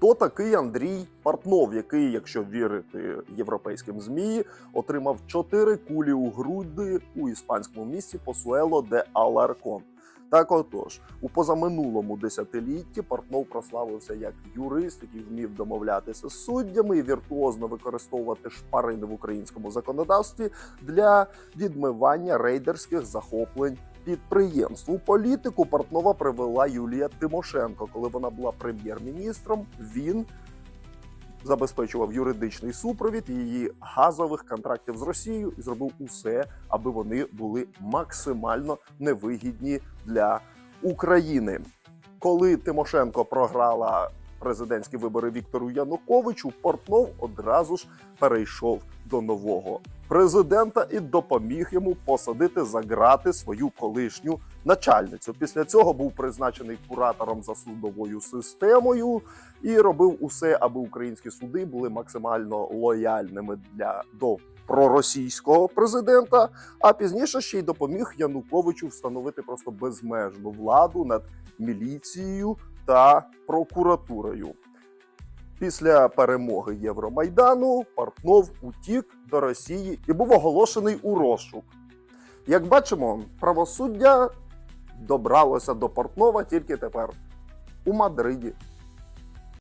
Хто такий Андрій Портнов, який, якщо вірити європейським змі, отримав чотири кулі у груди у іспанському місті Посуело де Аларкон. Так отож, у позаминулому десятилітті Портнов прославився як юрист, який вмів домовлятися з суддями і віртуозно використовувати шпарини в українському законодавстві для відмивання рейдерських захоплень підприємств. У політику Портнова привела Юлія Тимошенко. Коли вона була прем'єр-міністром, він забезпечував юридичний супровід її газових контрактів з Росією і зробив усе, аби вони були максимально невигідні для України. Коли Тимошенко програла президентські вибори Віктору Януковичу, Портнов одразу ж перейшов до нового президента і допоміг йому посадити за ґрати свою колишню начальницю. Після цього був призначений куратором за судовою системою і робив усе, аби українські суди були максимально лояльними для до проросійського президента. А пізніше ще й допоміг Януковичу встановити просто безмежну владу над міліцією та прокуратурою. Після перемоги Євромайдану Портнов утік до Росії і був оголошений у розшук. Як бачимо, правосуддя добралося до Портнова тільки тепер у Мадриді.